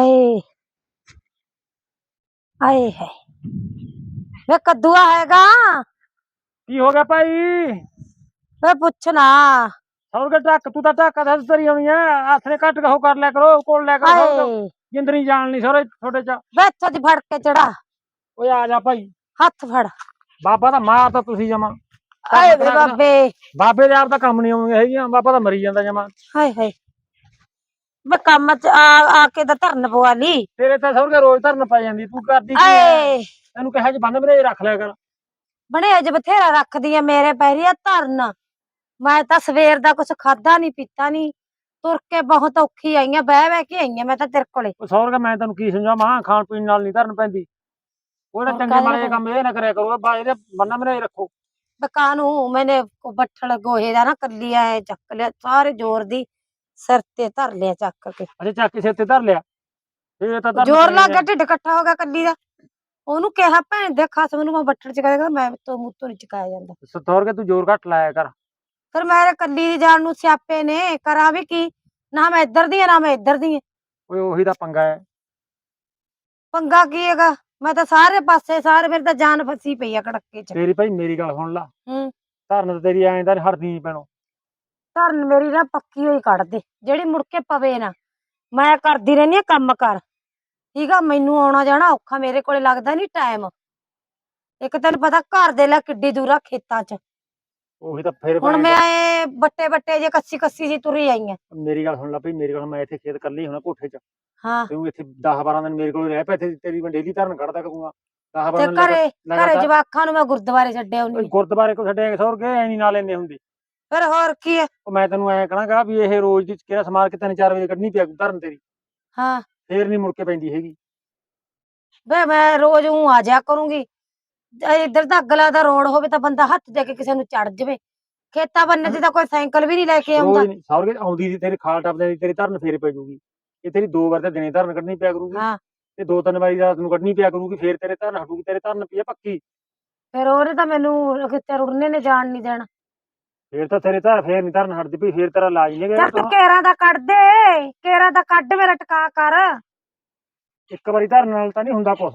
ਆਏ ਆਏ ਹੈ ਵੇ ਕੱਦੂਆ ਹੈਗਾ ਕੀ ਹੋ ਗਿਆ ਭਾਈ ਵੇ ਪੁੱਛਣਾ ਸੌਰ ਕੇ ਟੱਕ ਤੂੰ ਤਾਂ ਟੱਕ ਦੱਸ ਤਰੀ ਆਉਣੀ ਐ ਹੱਥ ਨੇ ਕੱਟ ਕਹੋ ਕਰ ਲਿਆ ਕਰੋ ਕੋਲ ਲਿਆ ਕਰੋ ਸੌਰ ਕੇ। ਆਏ ਜਿੰਦਰੀ ਜਾਣ ਨਹੀਂ ਸੋਰੇ ਛੋਟੇ ਚ ਵੇ ਇੱਥੋਂ ਦੀ ਫੜ ਕੇ ਚੜਾ ਓਏ ਆ ਜਾ ਭਾਈ ਹੱਥ ਫੜ ਬਾਬਾ ਤਾਂ ਮਾਰ ਤਾਂ ਤੁਸੀਂ ਜਮਾ ਆਏ ਵੇ ਬਾਬੇ ਬਾਬੇ ਦੇ ਆਪ ਤਾਂ ਕੰਮ ਨਹੀਂ ਆਉਂਦੇ ਹੈਗੀਆਂ ਵੇ ਕੰਮ ਚ ਆ ਆ ਕੇ ਤਾਂ ਧਰਨ ਪਵਾ ਲਈ। ਤੇਰੇ ਤਾਂ ਕੇ ਰੋਜ਼ ਧਰਨ ਪੈ ਜਾਂਦੀ ਤੂੰ ਕਰਦੀ ਕੀ ਐ ਆਏ। ਤੈਨੂੰ ਕਿਹਾ ਜੀ ਬੰਦ ਮੇਰੇ ਰੱਖ ਲਿਆ ਕਰ। ਬਣੇ ਅਜ ਬਥੇਰਾ ਰੱਖਦੀ ਆ ਮੇਰੇ ਪੈਰੀ ਆ ਧਰਨ। ਮੈਂ ਤਾਂ ਸਵੇਰ ਦਾ ਕੁਛ ਖਾਦਾ ਨਹੀਂ ਪੀਤਾ ਨਹੀਂ ਤੁਰ ਕੇ ਬਹੁਤ ਔਖੀ ਆਈਆਂ ਬਹਿ ਬਹਿ ਕੇ ਆਈਆਂ ਮੈਂ ਤਾਂ ਤੇਰੇ ਕੋਲੇ। ਉਹ ਕੇ ਮੈਂ ਤੈਨੂੰ ਕੀ ਸਮਝਾਵਾਂ ਖਾਣ ਪੀਣ ਨਾਲ ਨਹੀਂ ਧਰਨ ਪੈਂਦੀ। ਉਹਦਾ ਹੋਰ ਚੰਗੇ ਕਾਹਦੇ ਮਾੜੇ ਕੰਮ ਇਹ ਨਾ ਕਰਿਆ ਕਰੋ ਬਾ ਇਹਦੇ ਬੰਨਾ ਮੇਰੇ ਰੱਖੋ। ਬਕਾ ਨੂੰ ਮੈਨੇ ਉਹ ਬੱਠਲ ਗੋਹੇ ਦਾ ਨਾ ਕੱਲੀ ਐ ਚੱਕ ਲਿਆ ਸਾਰੇ ਜ਼ੋਰ ਦੀ। ਸਿਰ ਤੇ ਧਰ ਲਿਆ ਚੱਕ ਕੇ। ਅਜੇ ਚੱਕ ਕੇ ਸਿਰ ਤੇ ਧਰ ਲਿਆ। ਇਹ ਤਾਂ ਧਰਨ ਜ਼ੋਰ ਲੱਗ। ਗਿਆ। ਢਿੱਡ ਇਕੱਠਾ ਹੋ ਗਿਆ ਕੱਲੀ ਦਾ। ਉਹਨੂੰ ਕਿਹਾ ਭੈਣ ਦੇ ਖਸਮ ਨੂੰ ਮੈਂ ਬੱਠਲ ਚ ਕਹਿੰਦਾ ਮੈਂ ਤੋਂ ਮੂੰਹ ਤੋਂ ਨਹੀਂ ਚਕਾਇਆ ਜਾਂਦਾ। ਸਤੌਰ ਕੇ ਤੂੰ ਜ਼ੋਰ ਘੱਟ ਲਾਇਆ ਕਰ। ਫਿਰ ਮੇਰੇ ਕੱਲੀ ਦੀ ਜਾਨ ਨੂੰ ਸਿਆਪੇ ਨੇ ਕਰਾਂ ਵੀ ਕੀ? ਨਾ ਮੈਂ ਇੱਧਰ ਦੀ ਆ ਨਾ ਮੈਂ ਇੱਧਰ ਦੀ ਆ। ਓਏ ਉਹੀ ਤਾਂ ਪੰਗਾ ਹੈ। ਪੰਗਾ ਕੀ ਹੈਗਾ? ਮੈਂ ਤਾਂ ਸਾਰੇ ਪਾਸੇ ਸਾਰੇ ਮੇਰੇ ਤਾਂ ਜਾਨ ਫਸੀ ਪਈ ਆ ਕੜੱਕੇ ਚ। ਤੇਰੀ ਭਾਈ ਮੇਰੀ ਗੱਲ ਸੁਣ ਲਾ। ਹੂੰ। ਧਰਨ ਤੇ ਤੇਰੀ ਐਂ ਹਰਦੀ ਪੈਣੋ। ਧਰਨ ਮੇਰੀ ਨਾ ਪੱਕੀ ਹੋਈ ਕੱਢ ਦੇ ਜਿਹੜੀ ਮੁੜ ਕੇ ਪਵੇ ਨਾ ਮੈਂ ਕਰਦੀ ਰਹਿੰਦੀ ਆ ਕੰਮ ਕਰ। ਠੀਕ ਆ ਮੈਨੂੰ ਆਉਣਾ ਜਾਣਾ ਔਖਾ ਮੇਰੇ ਕੋਲੇ ਲੱਗਦਾ ਨਹੀਂ ਟਾਈਮ ਇੱਕ ਤੈਨੂੰ ਪਤਾ ਘਰ ਦੇ ਲੈ ਕਿੱਡੀ ਦੂਰ ਆ ਖੇਤਾਂ 'ਚ। ਉਹੀ ਤਾਂ ਫਿਰ ਹੁਣ ਮੈਂ ਐ ਬੱਟੇ ਬੱਟੇ ਜੇ ਕੱਸੀ ਕੱਸੀ ਜੀ ਤੁਰੀ ਆਈ ਆ। ਮੇਰੀ ਗੱਲ ਸੁਣ ਲਾ ਭਾਈ ਮੇਰੀ ਗੱਲ ਮੈਂ ਇੱਥੇ ਖੇਤ ਕੱਲੀ ਹੋਣਾ ਕੋਠੇ 'ਚ। ਹਾਂ। ਤੂੰ ਇੱਥੇ 10 12 ਦਿਨ ਮੇਰੇ ਕੋਲ ਰਹਿ ਇੱਥੇ ਤੇਰੀ ਮੈਂ ਡੇਲੀ ਧਰਨ ਕੱਢਦਾ ਕਰੂੰਗਾ। 10 ਤੇ 12 ਦਿਨ ਘਰੇ ਘਰੇ ਜਵਾਖਾਂ ਨੂੰ ਮੈਂ ਗੁਰਦੁਆਰੇ ਛੱਡਿਆ ਹੁੰਦੀ ਗੁਰਦੁਆਰੇ ਕੋ ਛੱਡਿਆ ਸੌਰ ਕੇ ਐ ਨਹੀਂ ਨਾਲ ਇੰਨੇ ਹੁੰਦੇ। ਫਿਰ ਹੋਰ ਕੀ ਹੈ? ਉਹ ਮੈਂ ਤੈਨੂੰ ਐਂ ਕਹਣਾਗਾ ਵੀ ਇਹ ਰੋਜ਼ ਦੀ ਕਿਹੜਾ ਸਮਾਰ ਕੇ 3-4 ਵਜੇ ਕੱਢਣੀ ਪਿਆ ਧਰਨ ਤੇਰੀ। ਹਾਂ। ਫੇਰ ਨਹੀਂ ਮੁੜ ਕੇ ਪੈਂਦੀ ਹੈਗੀ। ਵੇ ਮੈਂ ਰੋਜ਼ ਉਂ ਆ ਜਾ ਕਰੂੰਗੀ। ਜੇ ਇੱਧਰ ਦਾ ਅਗਲਾ ਦਾ ਰੋਡ ਹੋਵੇ ਤਾਂ ਬੰਦਾ ਹੱਥ ਦੇ ਕੇ ਕਿਸੇ ਨੂੰ ਚੜ ਜਵੇ। ਖੇਤਾਂ ਬੰਨੇ ਤੇ ਤਾਂ ਕੋਈ ਸਾਈਕਲ ਵੀ ਨਹੀਂ ਲੈ ਕੇ ਆਉਂਦਾ। ਰੋਜ਼ ਨਹੀਂ ਸੌਰ ਕੇ ਆਉਂਦੀ ਸੀ ਤੇਰੀ ਖਾਲ ਟੱਪਦੇ ਦੀ ਤੇਰੀ ਧਰਨ ਫੇਰ ਪੈ ਜੂਗੀ। ਇਹ ਤੇਰੀ ਦੋ ਵਾਰ ਤਾਂ ਦਿਨੇ ਧਰਨ ਕੱਢਣੀ ਪਿਆ ਕਰੂਗੀ। ਹਾਂ। ਤੇ ਦੋ ਤਿੰਨ ਵਾਰੀ ਰਾਤ ਨੂੰ ਕੱਢਣੀ ਪਿਆ ਕਰੂਗੀ ਫੇਰ ਤੇਰੇ ਧਰਨ ਹਟੂਗੀ ਤੇਰੇ ਧਰਨ ਪਈ ਆ ਪੱਕੀ। ਫਿਰ ਉਹਨੇ ਤਾਂ ਮੈਨੂੰ ਕਿਤੇ ਰੁੜਨੇ ਨੇ ਜਾਣ ਨਹੀਂ ਦੇਣਾ। ਫੇਰ ਤਾਂ ਤੇਰੇ ਧਰ ਫੇਰ ਨਹੀਂ ਧਰਨ ਹਟਦੀ ਪਈ ਫੇਰ ਤੇਰਾ ਇਲਾਜ ਨਹੀਂ ਚੱਲ ਗਿਆ ਤੂੰ ਕੇਰਾਂ ਦਾ ਕੱਢ ਦੇ ਕੇਰਾਂ ਦਾ ਕੱਢ ਮੇਰਾ ਟਕਾ ਕਰ। ਇੱਕ ਵਾਰੀ ਧਰਨ ਨਾਲ ਤਾਂ ਨਹੀਂ ਹੁੰਦਾ ਕੁਛ।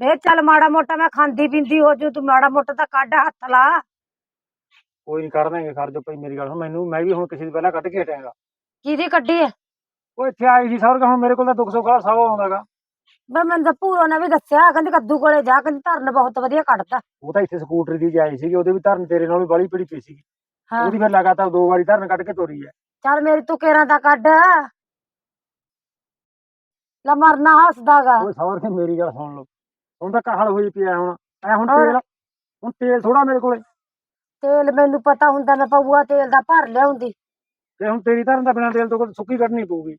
ਵੇ ਚੱਲ ਮਾੜਾ ਮੋਟਾ ਮੈਂ ਖਾਂਦੀ ਪੀਂਦੀ ਹੋ ਜੂ ਤੂੰ ਮਾੜਾ ਮੋਟਾ ਤਾਂ ਕੱਢ ਹੱਥ ਲਾ। ਕੋਈ ਨਹੀਂ ਕਰ ਦਾਂਗੇ ਕਰ ਜੋ ਭਾਈ ਮੇਰੀ ਗੱਲ। ਸੁਣ ਮੈਨੂੰ ਮੈਂ ਵੀ ਹੁਣ ਕਿਸੇ ਦੀ ਪਹਿਲਾਂ ਕੱਢ ਕੇ ਹਟਾਂਗਾ ਕਿਹਦੀ ਕੱਢੀ ਐ? ਉਹ ਇੱਥੇ ਆਈ ਸੀ ਸੌਰ ਹੁਣ ਮੇਰੇ ਕੋਲ ਤਾਂ ਦੁੱਖ ਸੁੱਖ ਵਾਲਾ ਸਭ ਆਉਂਦਾਗਾ। ਬਈ ਮੈਨੂੰ ਤਾਂ ਭੂਰੋ ਨੇ ਵੀ ਦੱਸਿਆ ਕਹਿੰਦੀ ਕੱਦੂ ਕੋਲੇ ਜਾ ਕਹਿੰਦੀ ਧਰਨ ਬਹੁਤ ਵਧੀਆ ਕੱਢਦਾ। ਉਹ ਤਾਂ ਇੱਥੇ ਸਕੂਟਰੀ ਦੀ ਜਾਈ ਸੀਗੀ ਉਹਦੇ ਵੀ ਧਰਨ ਤੇਰੇ ਨਾਲ ਵੀ ਬੜੀ ਪੜੀ ਪਈ ਸੀਗੀ। ਹਾਂ। ਉਹਦੀ ਫਿਰ ਲਗਾਤਾਰ ਦੋ ਵਾਰੀ ਧਰਨ ਕੱਢ ਕੇ ਤੋਰੀ ਹੈ। ਚੱਲ ਮੇਰੀ ਤੂੰ ਕੇਰਾਂ ਦਾ ਕੱਢ। ਲਾ ਮਰਨਾ ਹੱਸਦਾਗਾ। ਉਹ ਸੌਰ ਕੇ ਮੇਰੀ ਗੱਲ ਸੁਣ ਲਓ। ਹੁਣ ਤਾਂ ਕਹਾਲ ਹੋਈ ਪਿਆ ਹੁਣ। ਐ ਹੁਣ ਹੋਰ? ਤੇਲ ਹੁਣ ਤੇਲ ਥੋੜਾ ਮੇਰੇ ਕੋਲੇ। ਤੇਲ ਮੈਨੂੰ ਪਤਾ ਹੁੰਦਾ ਮੈਂ ਪਊਆ ਤੇਲ ਦਾ ਭਰ ਲਿਆਉਂਦੀ। ਤੇ ਹੁਣ ਤੇਰੀ ਧਰਨ ਦਾ ਬਿਨਾਂ ਤੇਲ ਤੋਂ ਕੋਈ ਸੁੱਕੀ ਕੱਢਣੀ ਪਊਗੀ।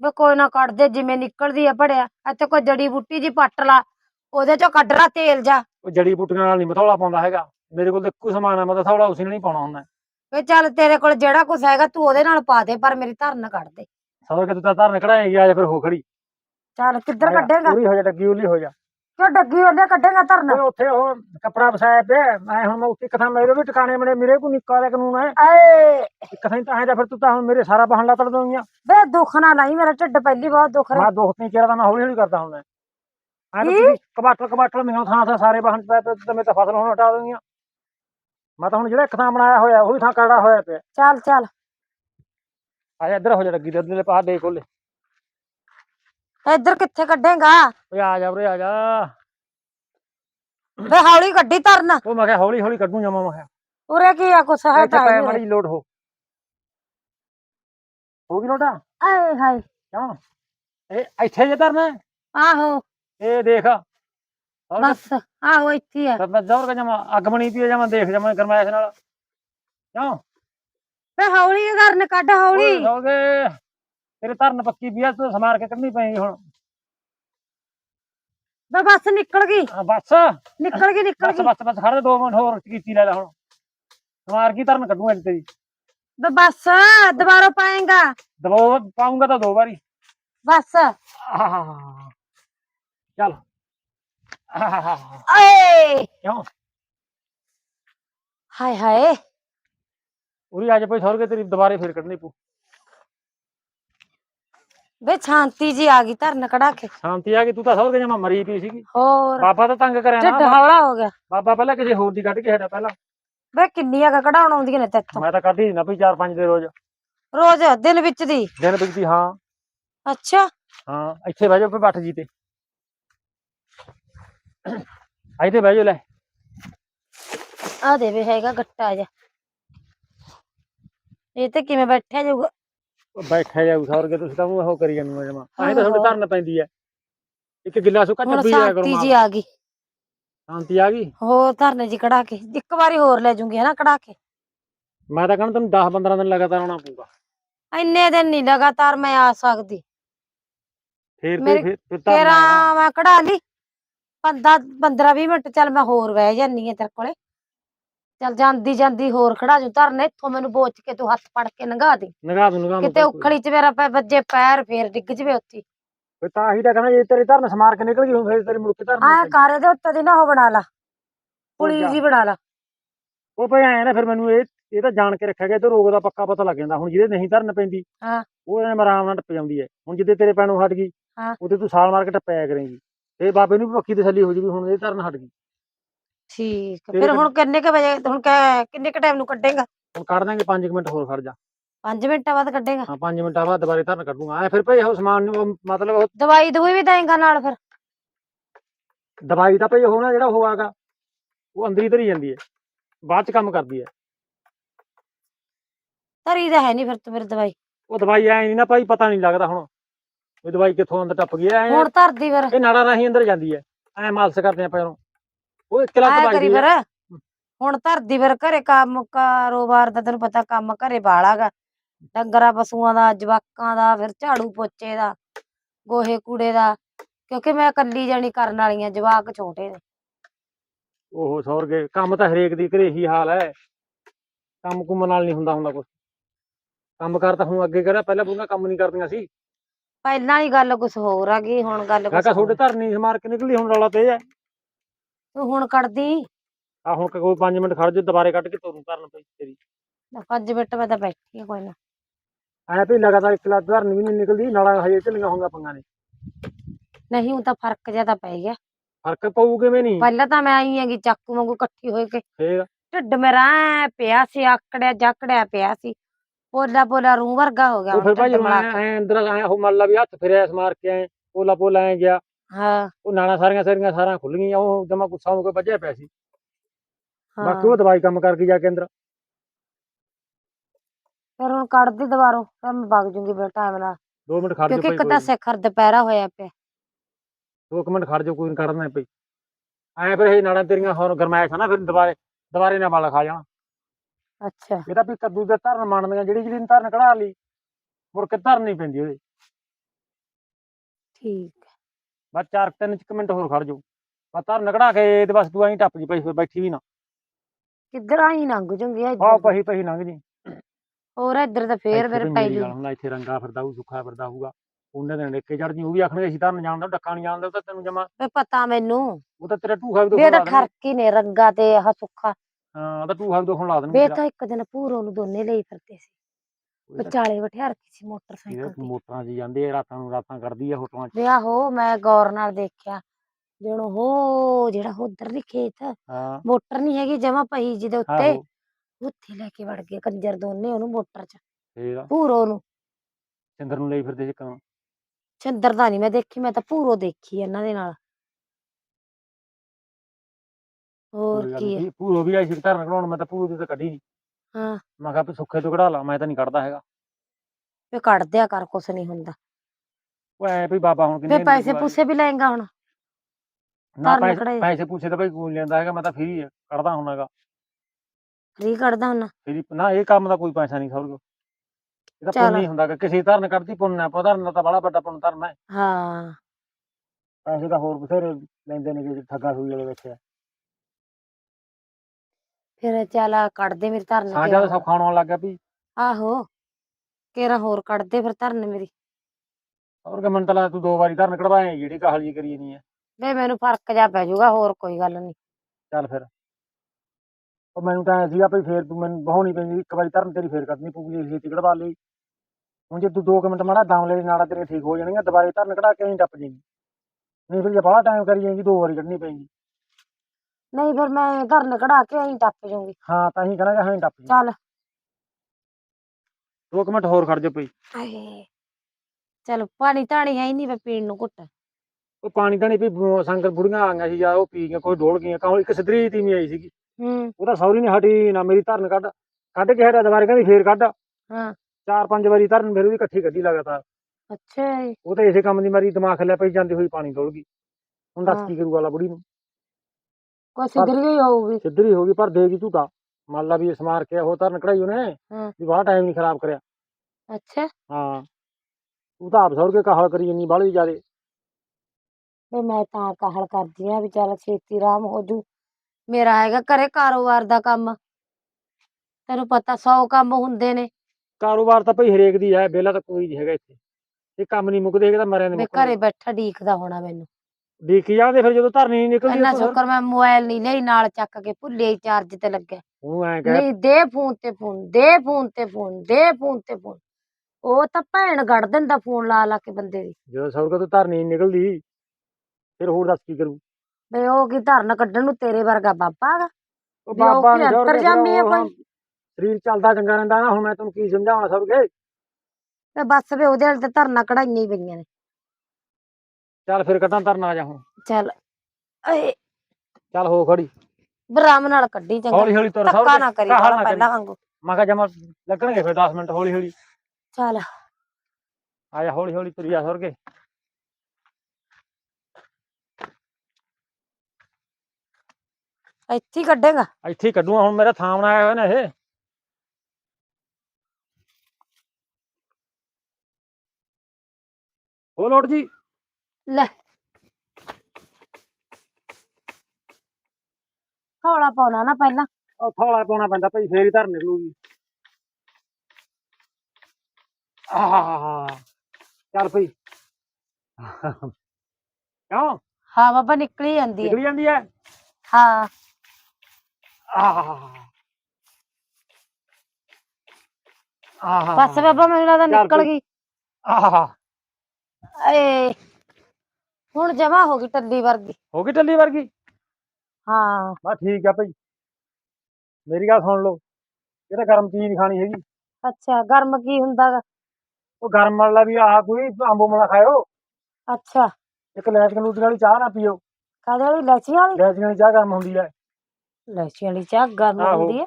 ਵੇ ਕੋਈ ਨਾ ਕੱਢ ਦੇ ਜਿਵੇਂ ਨਿਕਲਦੀ ਆ ਬੜਿਆ ਇੱਥੇ ਕੋਈ ਜੜੀ ਬੂਟੀ ਜੀ ਪੱਟ ਲਾ ਉਹਦੇ ਚੋਂ ਕੱਢ ਲਾ ਤੇਲ ਜਾ। ਉਹ ਜੜੀ ਬੂਟੀਆਂ ਨਾਲ ਨਹੀਂ ਮਥੌਲਾ ਪਾਉਂਦਾ ਹੈਗਾ। ਮੇਰੇ ਕੋਲ ਤਾਂ ਇੱਕੋ ਸਮਾਨ ਹੈ ਮੈਂ ਤਾਂ ਥੌਲਾ ਉਸੇ ਨਾਲ ਨਹੀਂ ਪਾਉਣਾ ਹੁੰਦਾ। ਵੇ ਚੱਲ ਤੇਰੇ ਕੋਲ ਜਿਹੜਾ ਕੁਛ ਹੈਗਾ ਤੂੰ ਉਹਦੇ ਨਾਲ ਪਾ ਦੇ ਪਰ ਮੇਰੀ ਧਰਨ ਕੱਢ ਦੇ। ਸੌਰ ਕੇ ਤੂੰ ਤਾਂ ਧਰਨ ਕਢਾਏਗੀ ਆ ਜਾ ਫਿਰ ਹੋ ਖੜੀ। ਚੱਲ ਕਿੱਧਰ ਕੱਢੇਗਾ? ਪੂਰੀ ਹੋ ਜਾ ਡੱਗੀ ਉਲੀ ਹੋ ਜਾ। ਕਿਉਂ ਡੱਗੀ ਉਹਦੇ ਕੱਢੇਗਾ ਧਰਨ? ਓਏ ਉੱਥੇ ਉਹ ਕੱਪੜਾ ਵਸਾਇਆ ਪਿਆ ਮੈਂ ਹੁਣ ਮੈਂ ਉੱਥੇ ਇੱਕ ਥਾਂ ਮੇਰੇ ਵੀ ਟਿਕਾਣੇ ਬਣੇ ਮੇਰੇ ਕੋਈ ਨਿੱਕਾ ਦਾ ਕਾਨੂੰਨ ਹੈ। ਏ ਇੱਕ ਥਾਂ ਤਾਂ ਹੈ ਜਾਂ ਫਿਰ ਤੂੰ ਤਾਂ ਹੁਣ ਮੇਰੇ ਸਾਰਾ ਬਹਣ ਲਾ ਤੜ ਦੋਗੀਆਂ ਵੇ ਦੁੱਖ ਨਾ ਲਾਈ ਮੇਰਾ ਢਿੱਡ ਪਹਿਲੀ ਬਹੁਤ ਦੁੱਖ ਰਿਹਾ। ਮੈਂ ਦੁੱਖ ਨਹੀਂ ਕਿਹਾ ਤਾਂ ਮੈਂ ਹੌਲੀ ਹੌਲੀ ਕਰਦਾ ਹੁੰਦਾ। ਐ ਕੀ? ਤੁਸੀਂ ਕਬਾਟਲ ਕਬਾਟਲ ਮੈਨੂੰ ਥਾਂ ਥਾਂ ਸਾਰੇ ਬਹਣ ਪੈ ਤੇ ਤੇ ਮੈਂ ਤਾਂ ਫਸਲ ਹੁਣ ਹਟਾ ਦੋਗੀਆਂ ਮੈਂ ਤਾਂ ਹੁਣ ਜਿਹੜਾ ਇੱਕ ਥਾਂ ਬਣਾਇਆ ਹੋਇਆ ਉਹ ਵੀ ਥਾਂ ਕਰੜਾ ਹੋਇਆ ਪਿਆ। ਚੱਲ ਚੱਲ। ਆ ਜਾ ਇੱਧਰ ਹੋ ਜਾ ਡੱਗੀ ਦੇ ਉੱਧਰਲੇ ਪਾਸੇ ਦੇ ਖੋਲੇ ਇੱਧਰ ਕਿੱਥੇ ਕੱਢੇਗਾ? ਓਏ ਆ ਜਾ ਉਰੇ ਆ ਜਾ। ਵੇ ਹੌਲੀ ਕੱਢੀ ਧਰਨ। ਉਹ ਮੈਂ ਕਿਹਾ ਹੌਲੀ ਹੌਲੀ ਕੱਢੂ ਜਾਵਾਂ ਮੈਂ ਕਿਹਾ। ਉਰੇ ਕੀ ਆ ਕੁਛ ਹੈ ਇੱਥੇ ਤਾਂ ਪੈ ਹੈ ਮੜੀ ਲੋਡ ਹੋ। ਹੋ ਗਈ ਲੋਟਾ? ਆਏ ਹਾਏ। ਕਿਉਂ? ਇਹ ਇੱਥੇ ਜੇ ਧਰਨਾ ਹੈ? ਆਹੋ। ਇਹ ਦੇਖ। ਹੋਰ ਬਸ ਆਹੋ ਇੱਥੇ ਹੀ ਆ ਮੈਂ ਦੌੜ ਕੇ ਜਾਵਾਂ ਅੱਗ ਬਣੀ ਪਈ ਜਾਵਾਂ ਦੇਖ ਜਾਵਾਂ ਗਰਮੈਸ਼ ਨਾਲ। ਕਿਉਂ? ਵੇ ਹੌਲੀ ਧਰਨ ਕੱਢ ਹੌਲੀ। ਹੋ ਗਏ। ਤੇਰੇ ਧਰਨ ਪੱਕੀ ਆ ਤੂੰ ਸਮਾਰ ਕੇ ਕੱਢਣੀ ਪਏਗੀ ਹੁਣ। ਬਸ ਨਿਕਲ ਗਈ। ਹਾਂ, ਬਸ। ਨਿਕਲ ਗਈ ਨਿਕਲ ਬਸ ਗਈ। ਬਸ ਬਸ ਖੜ ਦੋ ਮਿੰਟ ਹੋਰ ਕੀਤੀ ਲੈ ਲੈ ਹੁਣ। ਸਮਾਰ ਕੀ ਧਰਨ ਕੱਢੂ ਅੱਜ ਤੇਰੀ? ਵੇ ਬਸ ਦੁਬਾਰਾ ਪਾਏਗਾ। ਦਬੋ ਪਾਉਂਗਾ ਤਾਂ ਦੋ ਵਾਰੀ। ਬਸ। ਆਹ, ਚੱਲ। ਆਹ, ਏ ਕਿਉਂ? ਹਾਏ ਹਾਏ। ਉਰੀ ਅੱਜ ਪਈ ਸੌਰ ਕੇ ਤੇਰੀ ਦੁਬਾਰੇ ਫੇਰ ਕੱਢਣੀ ਪਊ। ਵੇ ਸ਼ਾਂਤੀ ਜੀ ਆ ਗਈ ਧਰਨ ਕਢਾ ਕੇ। ਸ਼ਾਂਤੀ ਆ ਗਈ ਤੂੰ ਤਾਂ ਸੌਰ ਕੇ ਜਮਾ ਮਰੀ ਪਈ ਸੀਗੀ। ਹੋਰ। ਬਾਬਾ ਤਾਂ ਤੰਗ ਕਰਿਆ ਢਿੱਡ ਨਾ ਹੌਲਾ ਹੋ ਗਿਆ। ਬਾਬਾ ਪਹਿਲਾਂ ਕਿਸੇ ਹੋਰ ਦੀ ਕੱਢ ਕੇ ਹਟਿਆ ਪਹਿਲਾਂ। ਵੇ ਕਿੰਨੀਆਂ ਕੁ ਕਢਾਉਣ ਆਉਂਦੀਆਂ ਨੇ ਤੇਥੋਂ ਮੈਂ ਤਾਂ ਕੱਢੀ ਸੀ ਨਾ ਚਾਰ ਪੰਜ ਦੇ ਰੋਜ਼। ਰੋਜ਼ ਦਿਨ ਵਿੱਚ ਦੀ। ਦਿਨ ਵਿੱਚ ਦੀ ਹਾਂ। ਅੱਛਾ। ਹਾਂ ਇੱਥੇ ਬਹਿ ਜਾਓ ਫੇ ਬੱਠ ਜੀ ਤੇ। ਇੱਥੇ ਬਹਿ ਜਾਓ ਲੈ। ਆ ਦੇ ਵੇ ਹੈਗਾ ਗੱਟਾ ਜਾ ਇਹ ਤੇ ਕਿਵੇਂ ਬੈਠਿਆ ਜਾਊਗਾ? ਉਹ ਬੈਠਾ ਜਾਊ ਸੌਰ ਕੇ ਤੁਸੀਂ ਤਾਂ ਉਹ ਕਰੀ ਜਾਂਦੇ ਹੋ ਜਮਾ। ਐਂ ਤਾਂ ਤੁਹਾਡੇ। ਧਰਨ ਪੈਂਦੀ ਐ ਇੱਕ ਗਿੱਲਾ ਸੁੱਕਾ ਚੱਬੀ ਜਾਇਆ ਕਰੋ ਸ਼ਾਂਤੀ ਨਾਲ। ਜੀ ਆ ਗਈ। ਸ਼ਾਂਤੀ ਆ ਗਈ? ਹੋਰ ਧਰਨੇ ਜੀ ਕਢਾ ਕੇ। ਇੱਕ ਵਾਰੀ ਹੋਰ ਲੈ ਜੂੰਗੀ ਹਨਾ ਕਢਾ ਕੇ। ਮੈਂ ਤਾਂ ਕਹਿੰਦਾ ਤੈਨੂੰ 10 15 ਦਿਨ ਲਗਾਤਾਰ ਆਉਣਾ ਪਊਗਾ। ਇੰਨੇ ਦਿਨ ਨਹੀਂ ਲਗਾਤਾਰ ਮੈਂ ਆ ਸਕਦੀ। ਫੇਰ ਤੇ ਫਿਰ ਆ ਮੈਂ ਕਢਾ ਲਈ। 15 15 20 ਮਿੰਟ ਚੱਲ ਮੈਂ ਹੋਰ ਬਹਿ ਜਾਨੀ ਆ ਤੇਰੇ ਕੋਲੇ। ਚੱਲ ਜਾਂਦੀ ਜਾਂਦੀ ਹੋਰ ਖੜਾ ਜੂ ਧਰਨੇ ਇੱਥੋਂ ਮੈਨੂੰ ਬੋਚ ਕੇ ਤੂੰ ਹੱਥ ਫੜ ਕੇ ਲੰਘਾ ਦੇ। ਨਗਾ ਦੂੰ ਨਗਾ ਕਿਤੇ ਉਖਲੀ ਚ ਮੇਰਾ ਪੈ ਵੱਜੇ ਪੈਰ ਫੇਰ ਡਿੱਗ ਜਵੇ ਉੱਥੇ। ਤਾਂ ਹੀ ਤਾਂ ਕਹਿੰਦਾ ਜੇ ਤੇਰੇ ਧਰਨ ਸਮਾਰ ਕੇ ਨਿਕਲ ਗਈ ਹੁਣ ਫੇਰ ਤੇਰੀ ਮੁੜ ਕੇ ਧਰਨ ਆ ਕਾਰੇ ਦੇ ਉੱਤੇ ਦੀ ਨਾ ਉਹ ਬਣਾ ਲਾ। ਪੁਲੀ ਜਾ। ਜੀ। ਬਣਾ ਲਾ। ਉਹ ਭਈ ਐ ਨਾ ਫਿਰ ਮੈਨੂੰ ਇਹ ਇਹ ਤਾਂ ਜਾਣ ਕੇ ਰੱਖਿਆ ਗਿਆ ਤੇ ਰੋਗ ਦਾ ਪੱਕਾ ਪਤਾ ਲੱਗ ਜਾਂਦਾ। ਹੁਣ ਜਿਹਦੇ ਨਹੀਂ ਧਰਨ ਪੈਂਦੀ ਹਾਂ। ਉਹ ਐਂ ਆਰਾਮ ਨਾਲ ਟੱਪ ਜਾਂਦੀ ਹੈ। ਹੁਣ ਜਿੱਦੇ ਤੇਰੇ ਪੈਣੋਂ ਹਟ ਗਈ ਹਾਂ। ਉਹਦੇ ਤੂੰ ਸਾਲ ਮਾਰ ਕੇ ਟੱਪਿਆ ਕਰੇਂਗੀ। ਤੇ ਬਾਬੇ ਨੂੰ ਵੀ ਪੱਕੀ ਤਸੱਲੀ ਹੋ ਜੂਗੀ ਹੁਣ ਇਹ ਧਰਨ ਹਟ ਗਈ। ਠੀਕ ਆ। ਫਿਰ ਹੁਣ ਕਿੰਨੇ ਕ ਵਜੇ ਹੁਣ ਕਿ- ਕਿੰਨੇ ਕ ਟਾਈਮ ਨੂੰ ਕੱਢੇਗਾ? ਹੁਣ ਕੱਢ ਦਾਂਗੇ 5 ਮਿੰਟ ਹੋਰ ਖੜ ਜਾ। 5 ਮਿੰਟਾਂ ਬਾਅਦ ਕੱਢੇਗਾ? ਹਾਂ 5 ਮਿੰਟਾਂ ਬਾਅਦ ਦੁਬਾਰੇ ਧਰਨ ਕੱਢੂਗਾ। ਐ ਫਿਰ ਭਈ ਉਹ ਸਮਾਨ ਨੂੰ ਉਹ ਮਤਲਬ ਉਹ ਦਵਾਈ ਦਵਾਈ ਵੀ ਦੇਂਗਾ ਨਾਲ ਫਿਰ? ਦਵਾਈ ਤਾਂ ਭਈ ਨਾ ਜਿਹੜਾ ਉਹ ਆਗਾ ਉਹ ਅੰਦਰ ਹੀ ਧਰੀ ਜਾਂਦੀ ਹੈ ਬਾਅਦ ਚ ਕੰਮ ਕਰਦੀ ਹੈ ਧਰੀ ਦਾ ਹੈ ਨਹੀਂ ਫਿਰ ਤੂੰ ਮੇਰੀ ਦਵਾਈ। ਉਹ ਦਵਾਈ ਐ ਨਹੀਂ ਨਾ ਭਾਈ ਪਤਾ ਨਹੀਂ ਲੱਗਦਾ ਹੁਣ। ਇਹ ਦਵਾਈ ਕਿੱਥੋਂ ਅੰਦਰ ਟੱਪ ਗਈ ਐ ਹੁਣ ਧਰਦੀ ਫਿਰ। ਇਹ ਨਾੜਾ ਰਾਹੀਂ ਅੰਦਰ ਜਾਂਦੀ ਹੈ। ਐ ਮਾਲਸ਼ ਕਰਦੇ ਆ ਪੈਰੋਂ ਉਹ ਇੱਕ ਲੱਤ ਵੱਜਦੀ ਕਰੀ ਫਿਰ। ਹੁਣ ਧਰਦੀ ਫਿਰ ਘਰੇ ਕੰਮ ਕਾਰੋਬਾਰ ਦਾ ਤੈਨੂੰ ਪਤਾ ਕੰਮ ਘਰੇ ਬਾਲਾਗਾ ਡੰਗਰਾਂ ਪਸ਼ੂਆਂ ਦਾ ਜਵਾਕਾਂ ਦਾ ਫਿਰ ਝਾੜੂ ਪੋਚੇ ਦਾ ਗੋਹੇ ਕੂੜੇ ਦਾ। ਕਿਉਂਕਿ ਮੈਂ ਇਕੱਲੀ ਜਾਣੀ ਕਰਨ ਵਾਲੀ ਆ ਜਵਾਕ ਛੋਟੇ ਨੇ। ਉਹ ਸੌਰ ਗਏ ਕੰਮ ਤਾਂ ਹਰੇਕ ਦੀ ਘਰੇ ਹੀ ਹਾਲ ਹੈ। ਕੰਮ ਕੁੰਮ ਨਾਲ ਨਹੀਂ ਹੁੰਦਾ ਹੁੰਦਾ ਕੁਝ ਕੰਮ ਕਰ ਤਾਂ ਹੁਣ ਅੱਗੇ ਕਰਿਆ ਪਹਿਲਾਂ ਬੁੰਗਾ ਕੰਮ ਨਹੀਂ ਕਰਦੀਆਂ ਸੀ। ਪਹਿਲਾਂ ਹੀ ਗੱਲ ਕੁਝ ਹੋਰ ਆ ਗਈ ਹੁਣ ਗੱਲ ਕੁਝ ਕਾਕਾ ਤੁਹਾਡੇ ਧਰਨੀ ਸਮਾਰ ਕੇ ਨਿਕਲੀ ਹੁਣ ਰੌਲਾ ਤੇ ਹੈ ਤੂੰ ਹੁਣ ਕੱਢਦੀ। ਆ ਹੁਣ ਕੋਈ 5 ਮਿੰਟ ਖੜ ਜਾ ਦੁਬਾਰੇ ਕੱਢ ਕੇ ਤੋਰੂ ਕਰਨ ਪਈ ਤੇਰੀ। 5 ਮਿੰਟ ਮੈਂ ਤਾਂ ਬੈਠੀ ਆ ਕੋਈ ਨਾ। ਐ ਵੀ ਲਗਾਤਾਰ ਇੱਕ ਲੱਤ ਧਰਨੀ ਵੀ ਨਹੀਂ ਨਿਕਲਦੀ ਨਾਲਾਂ ਹਜੇ ਢਿੱਲੀਆਂ ਹੋਈਆਂ ਪੰਗਾਂ ਨੇ। ਨਹੀਂ ਹੁਣ ਤਾਂ ਫ਼ਰਕ ਜ਼ਿਆਦਾ ਪੈ ਗਿਆ। ਫ਼ਰਕ ਪਊ ਕਿਵੇਂ ਨਹੀਂ ਪਹਿਲਾਂ ਤਾਂ ਮੈਂ ਆਈ ਹੈਗੀ ਚਾਕੂ ਵਾਂਗੂ ਇਕੱਠੀ ਹੋਏ ਕੇ। ਫੇਰ? ਢਿੱਡ ਮੇਰਾ ਐਂ ਪਿਆ ਸੀ ਆਕੜਿਆ ਜਾਕੜਿਆ ਪਿਆ ਸੀ। ਪੋਲਾ ਪੋਲਾ ਰੂ ਵਰਗਾ ਹੋ ਗਿਆ ਉਹ ਹੁਣ ਫਿਰ ਭਾਈ ਢਿੱਡ ਮਿਲਾ ਕੇ। ਐ ਅੰਦਰ ਐ ਉਹ ਮੰਨ ਲਾ ਵੀ ਹੱਥ ਫਿਰਿਆ ਸਮਾਰ ਕੇ ਐ ਪੋਲਾ ਪੋਲਾ ਐ ਗਿਆ ਹਾਂ ਉਹ ਨਾਲਾਂ ਸਾਰੀਆਂ ਸਾਰੀਆਂ ਸਾਰਾਂ ਖੁੱਲ ਗਈਆਂ ਉਹ ਜਮਾ ਗੁੱਸਾ ਹੋ ਕੇ ਵੱਜਿਆ ਪਿਆ ਸੀ ਬਾਕੀ ਹਾਂ ਉਹ ਦਵਾਈ ਕੰਮ ਕਰ ਗਈ ਜਾ ਕੇ ਅੰਦਰ ਫਿਰ ਹੁਣ ਕੱਢਦੀ ਦੁਬਾਰੋਂ ਫਿਰ ਮੈਂ ਵਗ ਜੂੰਗੀ ਬੇ ਟਾਈਮ ਨਾਲ 2 ਮਿੰਟ ਖੜ ਜਾ ਕਿਉਂਕਿ ਪਈ ਇੱਕ ਤਾਂ ਸਿਖਰ ਦੁਪਹਿਰਾ ਹੋਇਆ ਪਿਆ 2 ਮਿੰਟ ਖੜ ਜਾ ਕੋਈ ਨੀ ਕੱਢਣਾ ਪਈ ਐ ਫਿਰ ਇਹ ਨਾੜਾਂ ਤੇਰੀਆਂ ਹੋਰ ਗਰਮੈਸ਼ ਆ ਨਾ ਫਿਰ ਦੁਬਾਰੇ ਦੁਬਾਰੇ ਨਾ ਵਾਲਾ ਖਾ ਜਾਣਾ ਅੱਛਾ। ਇਹ ਤਾਂ ਵੀ ਕੱਦੂ ਦੇ ਧਰਨ ਮੰਨਦੀਆਂ ਜਿਹੜੀ ਜਿਹੜੀ ਧਰਨ ਕਢਾ ਲਈ ਮੁੜ ਕੇ ਧਰਨ ਨਹੀਂ ਪੈਂਦੀ ਉਹਦੇ। ਠੀਕ। ਹੈ। ਬਸ ਚਾਰ ਤਿੰਨ ਕੁ ਮਿੰਟ ਹੋਰ ਖੜ ਜਾਓ। ਬਸ ਧਰਨ ਕਢਾ ਕੇ ਤੇ ਬਸ ਤੂੰ ਐਂ ਟੱਪ ਜੀ ਪਈ ਫਿਰ ਬੈਠੀ ਵੀ ਨਾ। ਕਿੱਧਰ ਆਈ ਲੰਘ ਜੂੰਗੀ ਆਹ ਇੱਧਰ? ਪਹੀ ਪਹੀ ਲੰਘ ਜੀ। ਹੋਰ ਇੱਧਰ ਤਾਂ ਫੇਰ ਇੱਥੇ ਫਿਰ ਵੀ ਪੈ ਮੇਰੀ ਜੂ ਗੱਲ ਹੁੰਦਾ ਇੱਥੇ ਰੰਗਾ ਫਿਰਦਾ ਹੋਊ ਸੁੱਖਾ ਫਿਰਦਾ ਹੋਊਗਾ। ਉਹਨੇ ਦਿਨ ਡੇਕੇ ਚੜ ਜੀ ਉਹ ਵੀ ਆਖਣਗੇ ਅਸੀਂ ਧਰਨ ਜਾਣਦਾ ਡੱਕਾ ਨਹੀਂ ਜਾਣਦਾ ਉਹ ਤਾਂ ਤੈਨੂੰ ਜਮਾ ਪਤਾ ਮੈਨੂੰ। ਉਹ ਤਾਂ ਤੇਰਾ ਟੂਖਾ ਵੀ ਵੀ ਤਾਂ ਠਰਕੀ ਨੇ ਰੰਗਾ ਤੇ ਆਹ ਸੁੱਖਾ। ਹਾਂ ਉਹ ਤਾਂ ਟੂਖਾ ਵੀ ਦੁਖਣ ਲਾ ਦੇਣਗੇ ਵੇ। ਤਾਂ ਇੱਕ ਦਿਨ ਪੂਰੋ ਨੂੰ ਦੋਨੇ ਲਈ ਫਿਰਦੇ ਸੀ। ਉਹ ਵਿਚਾਲੇ ਬਿਠਾ ਰੱਖੀ ਸੀ ਮੋਟਰਸਾਈਕਲ ਤੇ। ਮੋਟਰਾਂ 'ਚ ਜਾਂਦੇ ਆ ਰਾਤਾਂ ਨੂੰ ਰਾਤਾਂ ਕਰਦੀ ਆ ਹੋਟਲਾਂ 'ਚ। ਵਿਆਹ ਹੋ ਮੈਂ ਗੌਰ ਨਾਲ ਦੇਖਿਆ ਜਦੋਂ ਹੋ ਜਿਹੜਾ ਉਧਰ ਦੀ ਖੇਤ ਹਾਂ। ਮੋਟਰ ਨਹੀਂ ਹੈਗੀ ਜਮਾ ਪਈ ਜਿਹਦੇ ਉੱਤੇ ਉੱਥੇ ਲੈ ਕੇ ਵੜ ਗਏ ਕੰਜਰ ਦੋਨੇ ਉਹਨੂੰ ਮੋਟਰ 'ਚ ਫੇਰ? ਪੂਰੋ ਨੂੰ। ਚੰਦਰ ਨੂੰ ਲਈ ਫਿਰਦੇ ਸੀ ਕਾਂ ਚੰਦਰ ਦਾ ਨਹੀਂ ਮੈਂ ਦੇਖੀ ਮੈਂ ਤਾਂ ਪੂਰੋ ਦੇਖੀ ਇਹਨਾਂ ਦੇ ਨਾਲ। ਹੋਰ ਕੀ ਹੈ ਨੀ ਪੂਰੋ ਵੀ ਆਈ ਸੀ ਧਰਨ ਕਢਾਉਣ ਮੈਂ ਤਾਂ ਪੂਰੋ ਦੀ ਤਾਂ ਕੱਢੀ ਨਹੀਂ ਹਾਂ। ਮੈਂ ਕਿਹਾ ਵੀ ਸੁੱਖੇ ਤੋਂ ਕਢਾ ਲਾ ਮੈਂ ਤਾਂ ਨਹੀਂ ਕੱਢਦਾ ਹੈਗਾ। ਵੇ ਕੱਢ ਦਿਆ ਕਰ ਕੁਛ ਨਹੀਂ ਹੁੰਦਾ। ਉਹ ਐ ਵੀ ਬਾਬਾ ਹੁਣ ਵੇ ਕਿੰਨੇ ਪੈਸੇ ਪੂਸੇ ਵੀ ਲੈਂਗਾ ਹੁਣ? ਨਾ ਧਰਨ ਪੈਸੇ ਕਢਾਏ। ਪੈਸੇ ਪੂਸੇ ਤਾਂ ਭਾਈ ਕੋਈ ਲੈਂਦਾ ਹੈਗਾ ਮੈਂ ਤਾਂ ਫ੍ਰੀ ਕੱਢਦਾ ਹੁੰਨਾਗਾ ਫਰੀ ਕੱਢਦਾ ਹੁਣ? ਫ੍ਰੀ ਨਾ ਇਹ ਕੰਮ ਦਾ ਕੋਈ ਪੈਸਾ ਨਹੀਂ ਸਭ ਇਹ ਤਾਂ ਚੱਲ। ਪੁੰਨ ਨਹੀਂ ਹੁੰਦਾ ਗਾ, ਕਿਸੇ ਧਰਨ ਕੱਢਦੀ ਪੁੰਨ ਹੈ ਪਰ ਧਰਨ ਦਾ ਤਾਂ ਬੜਾ ਵੱਡਾ ਪੁੰਨ ਧਰਨਾ ਹੈ। ਹਾਂ। ਪੈਸੇ ਤਾਂ ਹੋਰ ਬਥੇਰੇ ਲੈਂਦੇ ਨੇ ਕਿ ਠੱਗਾ ਸੂਈ ਵਾਲੇ ਵਿੱਚ ਫਿਰ ਚੱਲ ਆ ਕੱਢ ਦੇ ਮੇਰੀ ਧਰਨ ਹਾਂ ਕੇਰਾਂ। ਜਦ ਸੌਖਾ ਆਉਣ ਲੱਗ ਗਿਆ ਵੀ। ਆਹੋ ਕੇਰਾ ਹੋਰ ਕੱਢ ਦੇ ਫਿਰ ਧਰਨ ਮੇਰੀ। ਹੋਰ ਕਿ ਮੈਨੂੰ ਤਾਂ ਲੱਗਦਾ ਤੂੰ ਦੋ ਵਾਰੀ ਧਰਨ ਕਢਵਾਏ ਜਿਹੜੀ ਕਾਹਲ ਜੀ ਕਰੀ ਨਹੀਂ ਹੈ ਵੇ ਮੈਨੂੰ ਫ਼ਰਕ ਜਾ ਪੈ ਜਾਊਗਾ ਹੋਰ ਕੋਈ ਗੱਲ ਨਹੀਂ ਚੱਲ ਫਿਰ। ਉਹ ਮੈਨੂੰ ਤਾਂ ਐ ਸੀਗਾ ਵੀ ਫੇਰ ਤੂੰ ਮੈਨੂੰ ਬਹਾਉਣੀ ਪੈਂਦੀ ਇੱਕ ਵਾਰੀ ਧਰਨ ਤੇਰੀ ਫੇਰ ਕਰਨੀ ਪਊਗੀ ਜੇ ਛੇਤੀ ਕਢਵਾ ਲਈ। ਹੁਣ ਜੇ ਤੂੰ 2 ਮਿੰਟ ਮਾੜਾ ਦਮ ਲੈ ਲਈ, ਨਾੜਾ ਤੇਰੇ ਠੀਕ ਹੋ ਜਾਣਗੀਆਂ ਦੁਬਾਰੇ ਧਰਨ ਕਢਾ ਕੇ ਨਹੀਂ ਟੱਪ ਜਾਏਗੀ। ਨਹੀਂ ਫਿਰ ਜੇ ਬਾਹਲਾ ਟਾਈਮ ਕਰੀ ਜਾਏਗੀ ਦੋ ਵਾਰੀ ਕੱਢਣੀ ਪਏਗੀ। ਨਹੀਂ ਫਿਰ ਮੈਂ ਧਰਨ ਕਢਾ ਕੇ ਐਂ ਟੱਪ ਜਾਊਂਗੀ। ਹਾਂ ਤਾਂ ਹੀ ਕਹਾਂਗਾ ਹਾਂ ਟੱਪ ਜੀ ਚੱਲ। 2 ਮਿੰਟ ਹੋਰ ਖੜ ਜਾ ਪਈ ਆਏ ਚਲ ਪਾਣੀ ਧਾਣੀ ਹੈ ਹੀ ਨਹੀਂ ਮੈਂ ਪੀਣ ਨੂੰ ਘੁੱਟ। ਉਹ ਪਾਣੀ ਤਾਂ ਨਹੀਂ ਵੀ ਬ- ਸੰਗਤ ਬੁੜੀਆਂ ਆ ਗਈਆਂ ਸੀ ਜਾਂ ਉਹ ਪੀ ਗਈਆਂ ਕੋਈ ਡੋਲ ਗਈਆਂ ਕੌਣ ਇੱਕ ਸਦਰੀ ਤੀਵੀਂ ਆਈ ਸੀਗੀ। ਹੂੰ। ਉਹ ਤਾਂ ਸੌਰੀ ਨਹੀਂ ਹਟੀ ਨਾ ਮੇਰੀ ਧਰਨ ਕੱਢ ਕੱਢ ਕੇ ਹਟਾ ਦੁਬਾਰੇ ਕਹਿੰਦੀ ਫੇਰ ਕੱਢ। ਹਾਂ। ਚਾਰ ਪੰਜ ਵਾਰੀ ਧਰਨ ਫਿਰ ਉਹਦੀ ਇਕੱਠੀ ਕੱਢੀ ਲਗਾਤਾਰ। ਅੱਛਾ ਜੀ। ਉਹ ਤਾਂ ਇਸੇ ਕੰਮ ਦੀ ਮਾਰੀ ਦਿਮਾਗ ਲੈ ਪਈ ਜਾਂਦੀ ਹੋਈ ਪਾਣੀ ਡੋਲ ਗਈ। ਹੁਣ ਦੱਸ ਹਾਂ। ਕੀ ਕਰੂ ਵਾਲਾ ਬੁੜੀ ਨੂੰ। ਸਿੱਧਰੀ ਹੀ ਹੋਊਗੀ। ਸਿੱਧਰੀ ਗਈ ਪਰ ਦੇਗੀ ਝੂਟਾ ਮੰਨ ਲਾ ਵੀ ਸਮਾਰ ਕੇ ਉਹ ਧਰਨ ਕਢਾਈ ਉਹਨੇ ਹਾਂ। ਵੀ ਬਾਹਰ ਟਾਈਮ ਨਹੀਂ ਖਰਾਬ ਕਰਿਆ। ਅੱਛਾ। ਹਾਂ। ਤੂੰ ਤਾਂ ਆਪ ਸੌਰ ਕੇ ਕਾਹਲ ਕਰੀ ਜੰਨੀ ਬਾਹਲੀ ਜਿਆਦੇ। ਵੀ ਮੈਂ ਤਾਂ ਕਾਹਲ ਕਰਦੀ ਆ ਵੀ ਚੱਲ ਛੇਤੀ ਰਾਮ ਹੋ ਜੂ। ਮੇਰਾ ਹੈਗਾ ਘਰੇ ਕਾਰੋਬਾਰ ਦਾ ਕੰਮ। ਤੈਨੂੰ ਪਤਾ 100 ਕੰਮ ਹੁੰਦੇ ਨੇ। ਕਾਰੋਬਾਰ ਤਾਂ ਭਈ ਹਰੇਕ ਦੀ ਹੈ ਵਿਹਲਾ ਤਾਂ ਕੋਈ ਨਹੀਂ ਹੈਗਾ ਇੱਥੇ। ਇਹ ਕੰਮ ਨਹੀਂ ਮੁੱਕਦੇ ਹੈਗੇ ਤਾਂ ਮਰਿਆਂ ਦੇ ਵੀ ਘਰੇ ਬੈਠਾ ਢੀਕਦਾ ਹੋਣਾ ਮੈਨੂੰ। ਦੇਖੀ ਜਾਂਦੇ ਫਿਰ ਜਦੋਂ ਧਰਨੀ ਨਹੀਂ ਨਿਕਲਦੀ ਇੰਨਾ ਸ਼ੁਕਰ ਮੈਂ ਮੋਬਾਈਲ ਨਹੀਂ ਲਈ ਨਾਲ ਚੱਕ ਕੇ ਭੁੱਲੇ ਚਾਰਜ ਤੇ ਲੱਗਿਆ ਉਹਨੂੰ ਐਂ ਕਹਿ ਨਹੀਂ ਦੇ ਫੋਨ ਤੇ ਫੋਨ ਦੇ ਫੋਨ ਤੇ ਫੋਨ ਦੇ ਫੋਨ ਤੇ ਫੋਨ। ਉਹ ਤਾਂ ਭੈਣ ਗੜ ਦਿੰਦਾ ਫੋਨ ਲਾ ਲਾ ਕੇ ਬੰਦੇ ਦੀ। ਜਦੋਂ ਸੌਰਗਾ ਤੋਂ ਧਰਨੀ ਨਹੀਂ ਨਿਕਲਦੀ ਫਿਰ ਹੋਰ ਦੱਸ ਕੀ ਕਰੂ? ਵੀ ਉਹ ਕੀ ਧਰਨ ਕੱਢਣ ਨੂੰ ਤੇਰੇ ਵਰਗਾ ਬਾਬਾ ਹੈਗਾ? ਉਹ ਉਹ ਬਾਬਾ ਕੀ ਨੀ ਸੌਰਗੇ, ਅੰਤਰਜਾਮੀ ਆ ਉਹ ਕੋਈ? ਸਰੀਰ ਚੱਲਦਾ ਚੰਗਾ ਰਹਿੰਦਾ ਨਾ ਹੁਣ ਮੈਂ ਤੈਨੂੰ ਕੀ ਸਮਝਾਵਾਂ ਸੌਰਗੇ? ਤੇ ਬਸ ਵੀ ਉਹਦੇ ਵਾਲ ਤੇ ਧਰਨਾ ਕਢਾਈਆਂ ਹੀ ਪਈਆਂ ਨੇ। ਚੱਲ ਫਿਰ ਕੱਢਾਂ ਧਰਨਾ ਆ ਜਾ ਹੁਣ। ਚੱਲ ਏ ਚੱਲ ਹੋ ਖੜੀ। ਬਰਾਮ ਨਾਲ ਕੱਢੀ ਚੰਗਾ। ਹੌਲੀ ਹੌਲੀ ਤੁਰ ਧੱਕਾ ਸੌਰਗੇ ਨਾ ਕਰੀ ਕਾਹਲ ਨਾ। ਪਹਿਲਾਂ ਵਾਂਗੂ। ਮੈਂ ਕਿਹਾ ਜਮਾ ਲੱਗਣਗੇ ਫਿਰ 10 ਮਿੰਟ ਹੌਲੀ ਹੌਲੀ। ਚੱਲ। ਆ ਜਾ ਹੌਲੀ ਹੌਲੀ ਤੁਰਿਆ ਸੌਰਗੇ ਇੱਥੇ ਹੀ ਕੱਢੇਗਾ। ਇੱਥੇ ਹੀ ਕੱਢੂਗਾ ਹੁਣ ਮੇਰਾ ਥਾਮ ਆਇਆ ਹੋਇਆ ਨਾ ਇਹ। ਹੋ ਲੋਟ ਜੀ। ਲੈ। ਹੌਲਾ ਪਾਉਣਾ ਨਾ ਪਹਿਲਾਂ। ਉਹ ਥੋੜਾ ਪਾਉਣਾ ਪੈਂਦਾ ਭਾਈ ਫੇਰ ਹੀ ਧਰ ਨਿਕਲੂਗੀ। ਆਹ ਚੱਲ ਭਈ। ਕਿਉਂ? ਹਾਂ ਬਾਬਾ ਨਿਕਲੀ ਜਾਂਦੀ ਹੈ। ਨਿਕਲੀ ਜਾਂਦੀ ਹੈ? ਹਾਂ। ਆਹ ਆਹ ਬਸ ਬਾਬਾ ਮੈਨੂੰ ਲੱਗਦਾ ਚੱਲ ਨਿਕਲ। ਗਈ। ਆਹ ਏ। ਹੁਣ ਜਮਾ ਹੋ ਗਈ ਟੱਲੀ ਵਰਗੀ। ਹੋ ਗਈ ਟੱਲੀ ਵਰਗੀ? ਹਾਂ। ਬਸ ਠੀਕ ਆ ਭਾਈ। ਮੇਰੀ ਗੱਲ ਸੁਣ ਲਓ ਇਹ ਤਾਂ ਗਰਮ ਚੀਜ਼ ਨਹੀਂ ਖਾਣੀ ਹੈਗੀ। ਅੱਛਾ ਗਰਮ ਕੀ ਹੁੰਦਾ ਗਾ? ਉਹ ਗਰਮ ਵਾਲਾ ਵੀ ਆਹ ਕੋਈ ਅੰਬੋ ਮਲਾ ਖਾਇਓ। ਅੱਛਾ। ਇੱਕ ਲੈਟ ਕਨੂਟੀ ਵਾਲੀ ਚਾਹ ਨਾ ਪੀਓ। ਕਾਹਦੇ ਵਾਲੀ? ਲੈਚੀਆਂ ਵਾਲੀ? ਲੈਟ ਵਾਲੀ ਚਾਹ ਗਰਮ ਹੁੰਦੀ ਹੈ ਲੈਚੀਆਂ ਵਾਲੀ ਚਾਹ ਗਰਮ ਆਹੋ। ਹੁੰਦੀ ਹੈ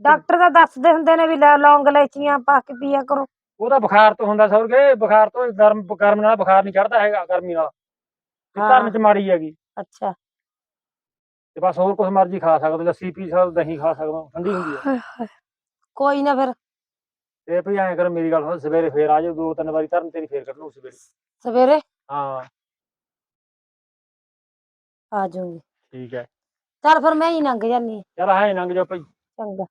ਡਾਕਟਰ ਤਾਂ ਦੱਸਦੇ ਹੁੰਦੇ ਨੇ ਵੀ ਲੈ ਲੌਂਗ ਲੈਚੀਆਂ ਪਾ ਕੇ ਪੀਆ ਕਰੋ। ਉਹ ਤਾਂ ਬੁਖਾਰ ਤੋਂ ਹੁੰਦਾ ਸੌਰਗੇ ਬੁਖਾਰ ਤੋਂ ਗਰਮ ਗਰਮ ਨਾਲ ਬੁਖਾਰ ਨਹੀਂ ਚੜਦਾ ਹੈਗਾ ਗਰਮੀ ਨਾਲ। ਹਾਂ। ਧਰਨ ਚ ਮਾੜੀ ਹੈਗੀ। ਅੱਛਾ। ਤੇ ਬਸ ਹੋਰ ਕੁਝ ਮਰਜ਼ੀ ਖਾ ਸਕਦੇ ਲੱਸੀ ਪੀ ਸਕਦੇ ਦਹੀਂ ਖਾ ਸਕਦੇ ਠੰਡੀ ਹੁੰਦੀ ਹੈ। ਕੋਈ ਨਾ ਫਿਰ। ਤੇ ਭਈ ਐਂ ਕਰ ਮੇਰੀ ਗੱਲ ਸੁਣ ਸਵੇਰੇ ਫੇਰ ਆ ਜਾਓ ਦੋ ਤਿੰਨ ਵਾਰੀ ਧਰਨ ਤੇਰੀ ਫੇਰ ਕੱਢ ਲੂ ਸਵੇਰੇ। ਸਵੇਰੇ? ਹਾਂ। ਆ ਜਾਊਂਗੀ। ਠੀਕ ਹੈ। ਚੱਲ ਫਿਰ ਮੈਂ ਹੀ ਲੰਘ ਜਾਨੀ ਆਂ। ਚਲ ਹਾਂ ਲੰਘ ਜਾ ਭਾਈ। ਚੰਗਾ।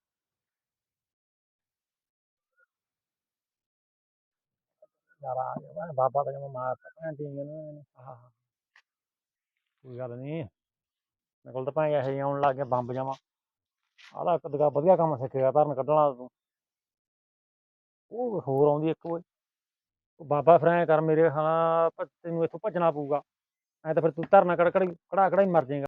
ਯਾਰ ਆ ਗਿਆ ਵਾ, ਬਾਬਾ ਤਾਂ ਜਮਾ ਮਾਰਤਾ ਭੈਣ ਦੀ ਨੇ ਆਹ ਕੋਈ ਗੱਲ ਨਹੀਂ ਮੇਰੇ ਕੋਲ ਤਾਂ ਭਾਈ ਇਹ ਆਉਣ ਲੱਗ ਗਿਆ ਬੰਬ ਜਮਾ ਆਲਾ ਇੱਕ ਦਗਾ ਵਧੀਆ ਕੰਮ ਸਿੱਖਿਆ ਧਰਨ ਕੱਢਣ ਵਾਲਾ ਤੂੰ ਉਹ ਹੋਰ ਆਉਂਦੀ ਇੱਕ ਓਏ ਬਾਬਾ ਫਿਰ ਐਂ ਕਰ ਮੇਰੇ ਹਾਂ ਤੈਨੂੰ ਇੱਥੋਂ ਭੱਜਣਾ ਪਊਗਾ। ਐ ਤਾਂ ਫਿਰ ਤੂੰ ਧਰਨਾ ਕੜ ਕੜ ਕੜਾ ਕੜਾ ਹੀ ਮਰ ਜਾਏਗਾ।